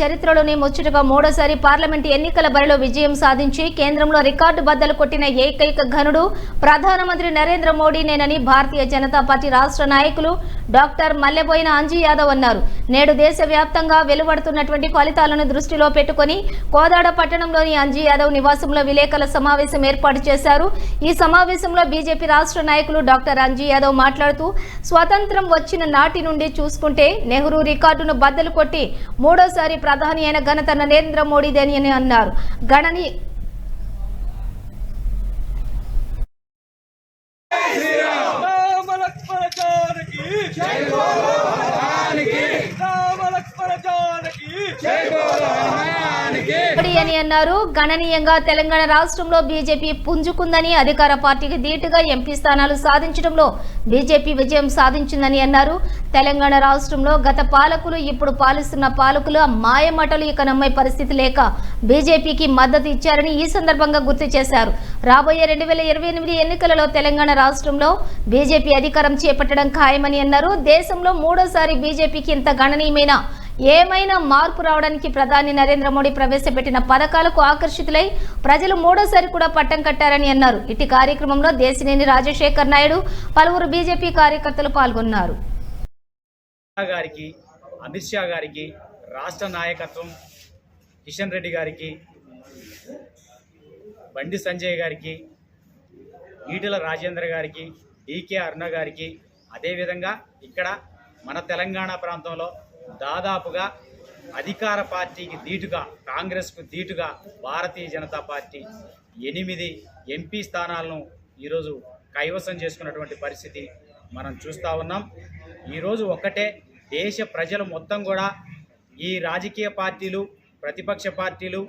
చరిత్రలోనే ముచ్చటగా మూడోసారి పార్లమెంటు ఎన్నికల బరిలో విజయం సాధించి కేంద్రంలో రికార్డు బద్దలు కొట్టిన ఏకైక ఘనుడు ప్రధానమంత్రి నరేంద్ర మోడీనేనని భారతీయ జనతా పార్టీ రాష్ట్ర నాయకులు డాక్టర్ మల్లెబోయిన అంజీ యాదవ్ అన్నారు. నేడు దేశవ్యాప్తంగా వెలువడుతున్నటువంటి ఫలితాలను దృష్టిలో పెట్టుకొని కోదాడ పట్టణంలోని అంజీ యాదవ్ నివాసంలో విలేకరుల సమావేశం ఏర్పాటు చేశారు. ఈ సమావేశంలో బీజేపీ రాష్ట్ర నాయకులు డాక్టర్ అంజీ యాదవ్ మాట్లాడుతూ స్వతంత్రం వచ్చిన నాటి నుండి చూసుకుంటే నెహ్రూ రికార్డును బద్దలు కొట్టి మూడోసారి ప్రధాని అయిన ఘనత నరేంద్ర మోడీదేని అని అన్నారు గణని రామ లక్ష్మణ జానకి జై అని అన్నారు. గణనీయంగా తెలంగాణ రాష్ట్రంలో బీజేపీ పుంజుకుందని అధికార పార్టీకి ధీటుగా ఎంపీ స్థానాలు సాధించడంలో బీజేపీ విజయం సాధించిందని అన్నారు. తెలంగాణ రాష్ట్రంలో గత పాలకులు ఇప్పుడు పాలిస్తున్న పాలకులు మాయమటలు ఇక నమ్మే పరిస్థితి లేక బీజేపీకి మద్దతు ఇచ్చారని ఈ సందర్భంగా గుర్తు చేశారు. రాబోయే రెండు వేల ఇరవై ఎనిమిది ఎన్నికలలో తెలంగాణ రాష్ట్రంలో బీజేపీ అధికారం చేపట్టడం ఖాయమని అన్నారు. దేశంలో మూడోసారి బీజేపీకి ఇంత గణనీయమైన ఏమైనా మార్పు రావడానికి ప్రధాని నరేంద్ర మోడీ ప్రవేశపెట్టిన పథకాలకు ఆకర్షితులై ప్రజలు మూడోసారి కూడా పట్టం కట్టారని అన్నారు. ఇటు కార్యక్రమంలో దేశినేని రాజశేఖర్ నాయుడు పలువురు బీజేపీ కార్యకర్తలు పాల్గొన్నారు. గారికి అమిత్ షా గారికి రాష్ట్ర నాయకత్వం కిషన్ రెడ్డి గారికి బండి సంజయ్ గారికి ఈటల రాజేంద్ర గారికి డీకే అరుణ గారికి అదేవిధంగా ఇక్కడ మన తెలంగాణ ప్రాంతంలో దాదాపుగా అధికార పార్టీకి ధీటుగా కాంగ్రెస్కు ధీటుగా భారతీయ జనతా పార్టీ ఎనిమిది ఎంపీ స్థానాలను ఈరోజు కైవసం చేసుకున్నటువంటి పరిస్థితి మనం చూస్తూ ఉన్నాం. ఈరోజు ఒక్కటే దేశ ప్రజలు మొత్తం కూడా ఈ రాజకీయ పార్టీలు ప్రతిపక్ష పార్టీలు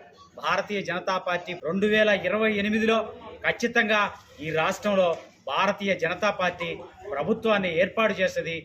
భారతీయ జనతా పార్టీ రెండు వేల ఇరవై ఎనిమిదిలో ఖచ్చితంగా ఈ రాష్ట్రంలో భారతీయ జనతా పార్టీ ప్రభుత్వాన్ని ఏర్పాటు చేస్తుంది.